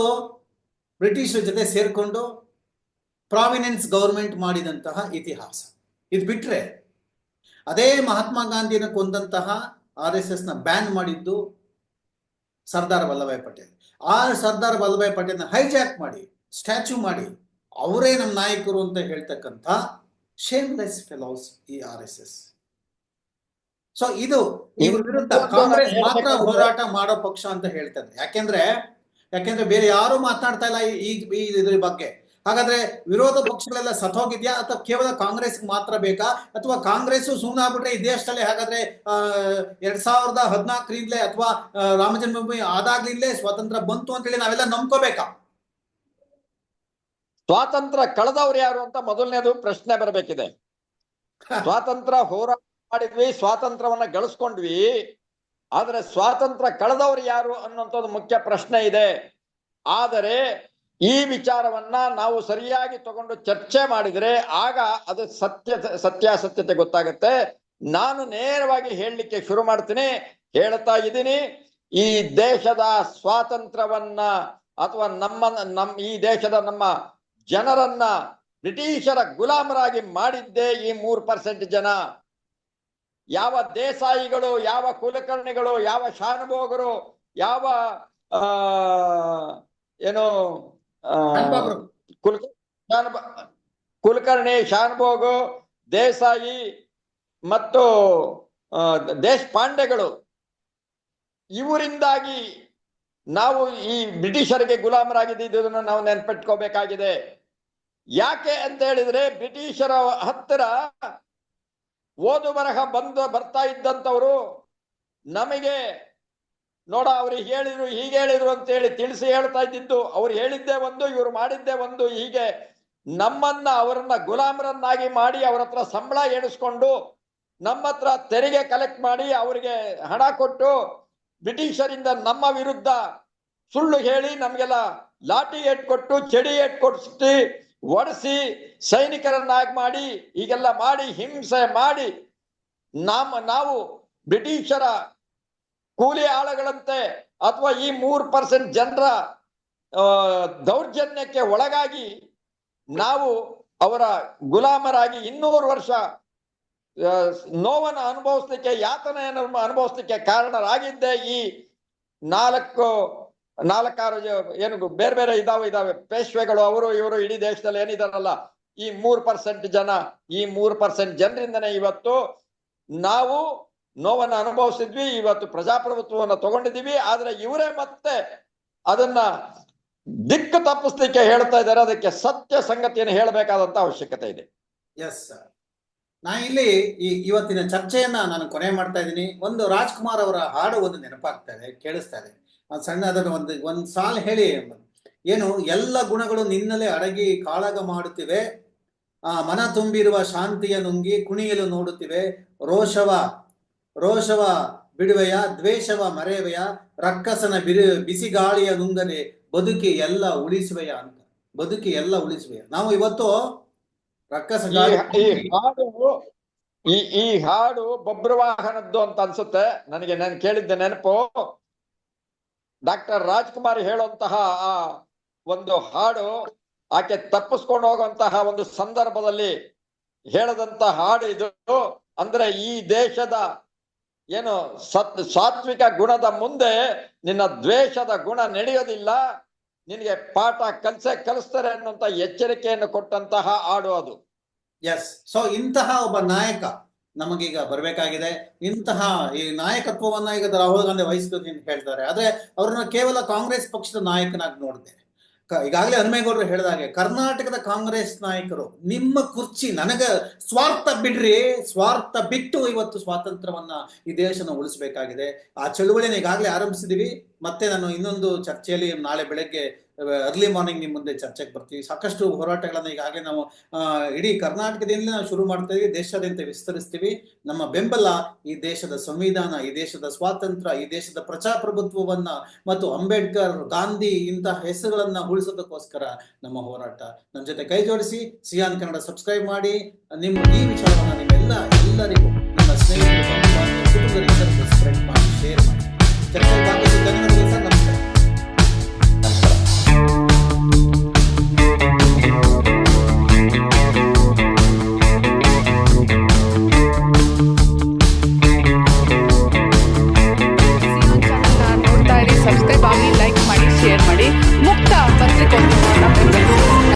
ಬ್ರಿಟಿಷರ ಜೊತೆ ಸೇರ್ಕೊಂಡು ಪ್ರಾವಿನೆನ್ಸ್ ಗವರ್ಮೆಂಟ್ ಮಾಡಿದಂತಹ ಇತಿಹಾಸ. ಇದು ಬಿಟ್ರೆ ಅದೇ ಮಹಾತ್ಮ ಗಾಂಧಿನ ಕೊಂದಂತಹ ಆರ್ ಎಸ್ ಎಸ್ನ ಬ್ಯಾನ್ ಮಾಡಿದ್ದು ಸರ್ದಾರ್ ವಲ್ಲಭಾಯ್ ಪಟೇಲ್. ಆ ಸರ್ದಾರ್ ವಲ್ಲಭಾಯ್ ಪಟೇಲ್ನ ಹೈಜಾಕ್ ಮಾಡಿ ಸ್ಟ್ಯಾಚ್ಯೂ ಮಾಡಿ ಅವರೇ ನಮ್ಮ ನಾಯಕರು ಅಂತ ಹೇಳ್ತಕ್ಕಂಥ ಶೇಮ್ಲೆಸ್ ಫೆಲೋಸ್ ಈ ಆರ್ ಎಸ್ ಎಸ್. ಸೊ ಇದು ಇವ್ರ ವಿರುದ್ಧ ಕಾಂಗ್ರೆಸ್ ಮಾತ್ರ ಹೋರಾಟ ಮಾಡೋ ಪಕ್ಷ ಅಂತ ಹೇಳ್ತಾರೆ ಯಾಕೆಂದ್ರೆ ಯಾಕೆಂದ್ರೆ ಬೇರೆ ಯಾರು ಮಾತನಾಡ್ತಾ ಇಲ್ಲ ಈ ಇದ್ರ ಬಗ್ಗೆ. ಹಾಗಾದ್ರೆ ವಿರೋಧ ಪಕ್ಷಗಳೆಲ್ಲ ಸತ್ತೋಗಿದ್ಯಾ? ಅಥವಾ ಕೇವಲ ಕಾಂಗ್ರೆಸ್ ಮಾತ್ರ ಬೇಕಾ? ಅಥವಾ ಕಾಂಗ್ರೆಸ್ ಸುಮ್ಮನಾಗ್ಬಿಟ್ರೆ ಈ ದೇಶದಲ್ಲೇ ಹಾಗಾದ್ರೆ ಎರಡ್ ಸಾವಿರದ ಹದಿನಾಲ್ಕರಿಂದಲೇ ಅಥವಾ ರಾಮ ಜನ್ಮಭೂಮಿ ಆದಾಗ್ಲಿಂದಲೇ ಸ್ವಾತಂತ್ರ್ಯ ಬಂತು ಅಂತೇಳಿ ನಾವೆಲ್ಲ ನಂಬ್ಕೋಬೇಕಾ? ಸ್ವಾತಂತ್ರ್ಯ ಕಳೆದವ್ರು ಯಾರು ಅಂತ ಮೊದಲನೇದು ಪ್ರಶ್ನೆ ಬರಬೇಕಿದೆ. *laughs* ಸ್ವಾತಂತ್ರ್ಯ ಹೋರಾಟ ಮಾಡಿದ್ವಿ ಸ್ವಾತಂತ್ರ್ಯವನ್ನ ಗಳಿಸ್ಕೊಂಡ್ವಿ. ಆದ್ರೆ ಸ್ವಾತಂತ್ರ್ಯ ಕಳೆದವರು ಯಾರು ಅನ್ನುವಂಥದ್ದು ಮುಖ್ಯ ಪ್ರಶ್ನೆ ಇದೆ. ಆದರೆ ಈ ವಿಚಾರವನ್ನ ನಾವು ಸರಿಯಾಗಿ ತಗೊಂಡು ಚರ್ಚೆ ಮಾಡಿದ್ರೆ ಆಗ ಅದು ಸತ್ಯ, ಸತ್ಯಾಸತ್ಯತೆ ಗೊತ್ತಾಗತ್ತೆ. ನಾನು ನೇರವಾಗಿ ಹೇಳಲಿಕ್ಕೆ ಶುರು ಮಾಡ್ತೀನಿ. ಹೇಳ್ತಾ ಇದ್ದೀನಿ. ಈ ದೇಶದ ಸ್ವಾತಂತ್ರ್ಯವನ್ನ ಅಥವಾ ನಮ್ಮ ನಮ್ಮ ಈ ದೇಶದ ನಮ್ಮ ಜನರನ್ನ ಬ್ರಿಟಿಷರ ಗುಲಾಮರಾಗಿ ಮಾಡಿದ್ದೇ ಈ ಮೂರು ಪರ್ಸೆಂಟ್ ಜನ. ಯಾವ ದೇಸಾಯಿಗಳು ಯಾವ ಕುಲಕರ್ಣಿಗಳು ಯಾವ ಶಾನುಭೋಗರು ಯಾವ ಆ ಏನು. ಕುಲ್ ಕುಲಕರ್ಣಿ ಶಾನುಭೋಗ ದೇಸಾಯಿ ಮತ್ತು ದೇಶಪಾಂಡೆಗಳು ಇವರಿಂದಾಗಿ ನಾವು ಈ ಬ್ರಿಟಿಷರಿಗೆ ಗುಲಾಮರಾಗಿದ್ದುದನ್ನು ನಾವು ನೆನ್ಪಿಟ್ಕೋಬೇಕಾಗಿದೆ ಯಾಕೆ ಅಂತ ಹೇಳಿದ್ರೆ ಬ್ರಿಟಿಷರ ಹತ್ತಿರ ಓದು ಬರಹ ಬಂದ ಬರ್ತಾ ಇದ್ದಂಥವ್ರು ನಮಗೆ, ನೋಡ ಅವ್ರು ಹೇಳಿದ್ರು, ಹೀಗೆ ಹೇಳಿದ್ರು ಅಂತ ಹೇಳಿ ತಿಳಿಸಿ ಹೇಳ್ತಾ ಇದ್ದಿದ್ದು, ಅವ್ರು ಹೇಳಿದ್ದೇ ಒಂದು, ಇವ್ರು ಮಾಡಿದ್ದೇ ಒಂದು, ಹೀಗೆ ನಮ್ಮನ್ನ, ಅವರನ್ನ ಗುಲಾಮರನ್ನಾಗಿ ಮಾಡಿ ಅವ್ರ ಹತ್ರ ಸಂಬಳ ಎಣಿಸ್ಕೊಂಡು ನಮ್ಮ ಹತ್ರ ತೆರಿಗೆ ಕಲೆಕ್ಟ್ ಮಾಡಿ ಅವರಿಗೆ ಹಣ ಕೊಟ್ಟು ಬ್ರಿಟಿಷರಿಂದ ನಮ್ಮ ವಿರುದ್ಧ ಸುಳ್ಳು ಹೇಳಿ ನಮಗೆಲ್ಲ ಲಾಠಿ ಏಟ್ ಕೊಟ್ಟು ಚಡಿ ಏಟ್ ಒಡಿಸಿ ಸೈನಿಕರನ್ನಾಗಿ ಮಾಡಿ, ಈಗೆಲ್ಲ ಮಾಡಿ, ಹಿಂಸೆ ಮಾಡಿ, ನಮ್ಮ, ನಾವು ಬ್ರಿಟಿಷರ ಕೂಲಿ ಆಳಗಳಂತೆ ಅಥವಾ ಈ ಮೂರು ಪರ್ಸೆಂಟ್ ಜನರ ದೌರ್ಜನ್ಯಕ್ಕೆ ಒಳಗಾಗಿ ನಾವು ಅವರ ಗುಲಾಮರಾಗಿ ಇನ್ನೂರು ವರ್ಷ ನೋವನ್ನು ಅನುಭವಿಸ್ಲಿಕ್ಕೆ, ಯಾತನೆಯನ್ನು ಅನುಭವಿಸ್ಲಿಕ್ಕೆ ಕಾರಣರಾಗಿದ್ದೆ ಈ ನಾಲ್ಕು ನಾಲ್ಕಾರು ಏನು ಬೇರೆ ಬೇರೆ ಇದಾವೆ ಇದಾವೆ. ಪೇಶ್ವೆಗಳು, ಅವರು, ಇವರು ಇಡೀ ದೇಶದಲ್ಲಿ ಏನಿದಾರಲ್ಲ, ಈ ಮೂರ್ ಪರ್ಸೆಂಟ್ ಜನ, ಈ ಮೂರ್ ಪರ್ಸೆಂಟ್ ಜನರಿಂದನೇ ಇವತ್ತು ನಾವು ನೋವನ್ನು ಅನುಭವಿಸಿದ್ವಿ, ಇವತ್ತು ಪ್ರಜಾಪ್ರಭುತ್ವವನ್ನು ತಗೊಂಡಿದೀವಿ ಆದ್ರೆ ಇವರೇ ಮತ್ತೆ ಅದನ್ನ ದಿಕ್ಕು ತಪ್ಪಿಸ್ಲಿಕ್ಕೆ ಹೇಳ್ತಾ ಇದ್ದಾರೆ. ಅದಕ್ಕೆ ಸತ್ಯ ಸಂಗತಿಯನ್ನು ಹೇಳಬೇಕಾದಂತ ಅವಶ್ಯಕತೆ ಇದೆ. ಎಸ್ ಸರ್ ನಾ ಇಲ್ಲಿ ಈ ಇವತ್ತಿನ ಚರ್ಚೆಯನ್ನ ನಾನು ಕೊನೆ ಮಾಡ್ತಾ ಇದ್ದೀನಿ. ಒಂದು ರಾಜ್ಕುಮಾರ್ ಅವರ ಹಾಡು ಒಂದು ನೆನಪಾಗ್ತಾ ಇದೆ, ಕೇಳಿಸ್ತಾ ಇದೆ. ಒಂದು ಸಣ್ಣ ಅದನ್ನು ಒಂದು ಒಂದ್ ಸಾಲು ಹೇಳಿ. ಏನು ಎಲ್ಲ ಗುಣಗಳು ನಿನ್ನಲೇ ಅಡಗಿ ಕಾಳಗ ಮಾಡುತ್ತಿವೆ. ಆ ಮನ ತುಂಬಿರುವ ಶಾಂತಿಯ ನುಂಗಿ ಕುಣಿಯಲು ನೋಡುತ್ತಿವೆ. ರೋಷವ ರೋಷವ ಬಿಡುವೆಯ ದ್ವೇಷವ ಮರೆಯುವೆಯ ರಕ್ಕಸನ ಬಿರು ಬಿಸಿಗಾಳಿಯ ನುಂದನೆ ಬದುಕಿ ಎಲ್ಲ ಉಳಿಸುವೆಯ ಅಂತ. ಬದುಕಿ ಎಲ್ಲ ಉಳಿಸುವೆಯ. ನಾವು ಇವತ್ತು ರಕ್ಕಸ ಈ ಈ ಹಾಡು ಬಬ್ರುವಾಹನದ್ದು ಅಂತ ಅನ್ಸುತ್ತೆ. ನನಗೆ ನಾನು ಕೇಳಿದ್ದೆ ನೆನಪು. ಡಾಕ್ಟರ್ ರಾಜ್ಕುಮಾರ್ ಹೇಳುವಂತಹ ಆ ಒಂದು ಹಾಡು ಆಕೆ ತಪ್ಪಿಸ್ಕೊಂಡು ಹೋಗುವಂತಹ ಒಂದು ಸಂದರ್ಭದಲ್ಲಿ ಹೇಳದಂತ ಹಾಡು ಇದು. ಅಂದ್ರೆ ಈ ದೇಶದ ಏನು ಸತ್, ಸಾತ್ವಿಕ ಗುಣದ ಮುಂದೆ ನಿನ್ನ ದ್ವೇಷದ ಗುಣ ನಡೆಯೋದಿಲ್ಲ, ನಿನಗೆ ಪಾಠ ಕಲ್ಸೆ ಕಲಿಸ್ತಾರೆ ಅನ್ನುವಂತ ಎಚ್ಚರಿಕೆಯನ್ನು ಕೊಟ್ಟಂತಹ ಹಾಡು ಅದು. ಎಸ್ ಸೊ ಇಂತಹ ಒಬ್ಬ ನಾಯಕ ನಮಗೀಗ ಬರಬೇಕಾಗಿದೆ. ಇಂತಹ ಈ ನಾಯಕತ್ವವನ್ನ ಈಗ ರಾಹುಲ್ ಗಾಂಧಿ ವಹಿಸ್ತದೆ ಅಂತ ಹೇಳ್ತಾರೆ. ಆದ್ರೆ ಅವ್ರನ್ನ ಕೇವಲ ಕಾಂಗ್ರೆಸ್ ಪಕ್ಷದ ನಾಯಕನಾಗಿ ನೋಡಿದೆ. ಈಗಾಗಲೇ ಹನುಮೇಗೌಡರು ಹೇಳಿದಾಗೆ ಕರ್ನಾಟಕದ ಕಾಂಗ್ರೆಸ್ ನಾಯಕರು, ನಿಮ್ಮ ಕುರ್ಚಿ ನನಗ ಸ್ವಾರ್ಥ ಬಿಡ್ರಿ, ಸ್ವಾರ್ಥ ಬಿಟ್ಟು ಇವತ್ತು ಸ್ವಾತಂತ್ರ್ಯವನ್ನ ಈ ದೇಶನ ಉಳಿಸಬೇಕಾಗಿದೆ. ಆ ಚಳುವಳಿನ ಈಗಾಗಲೇ ಆರಂಭಿಸಿದೀವಿ. ಮತ್ತೆ ನಾನು ಇನ್ನೊಂದು ಚರ್ಚೆಯಲ್ಲಿ ನಾಳೆ ಬೆಳಗ್ಗೆ ಅರ್ಲಿ ಮಾರ್ನಿಂಗ್ ನಿಮ್ಮ ಮುಂದೆ ಚರ್ಚೆಗೆ ಬರ್ತೀವಿ. ಸಾಕಷ್ಟು ಹೋರಾಟಗಳನ್ನ ಈಗಾಗಲೇ ನಾವು ಇಡೀ ಕರ್ನಾಟಕದಿಂದಲೇ ನಾವು ಶುರು ಮಾಡ್ತೀವಿ ದೇಶಾದ್ಯಂತ ವಿಸ್ತರಿಸ್ತೀವಿ. ನಮ್ಮ ಬೆಂಬಲ ಈ ದೇಶದ ಸಂವಿಧಾನ, ಈ ದೇಶದ ಸ್ವಾತಂತ್ರ್ಯ, ಈ ದೇಶದ ಪ್ರಜಾಪ್ರಭುತ್ವವನ್ನ ಮತ್ತು ಅಂಬೇಡ್ಕರ್, ಗಾಂಧಿ ಇಂತಹ ಹೆಸರುಗಳನ್ನ ಉಳಿಸೋದಕ್ಕೋಸ್ಕರ ನಮ್ಮ ಹೋರಾಟ. ನಮ್ಮ ಜೊತೆ ಕೈ ಜೋಡಿಸಿ, ಸಿಯಾನ್ ಕನ್ನಡ ಸಬ್ಸ್ಕ್ರೈಬ್ ಮಾಡಿ. ನಿಮ್ಮ ಈ ವಿಚಾರವನ್ನ ನಿಮ್ಮೆಲ್ಲ ಎಲ್ಲರಿಗೂ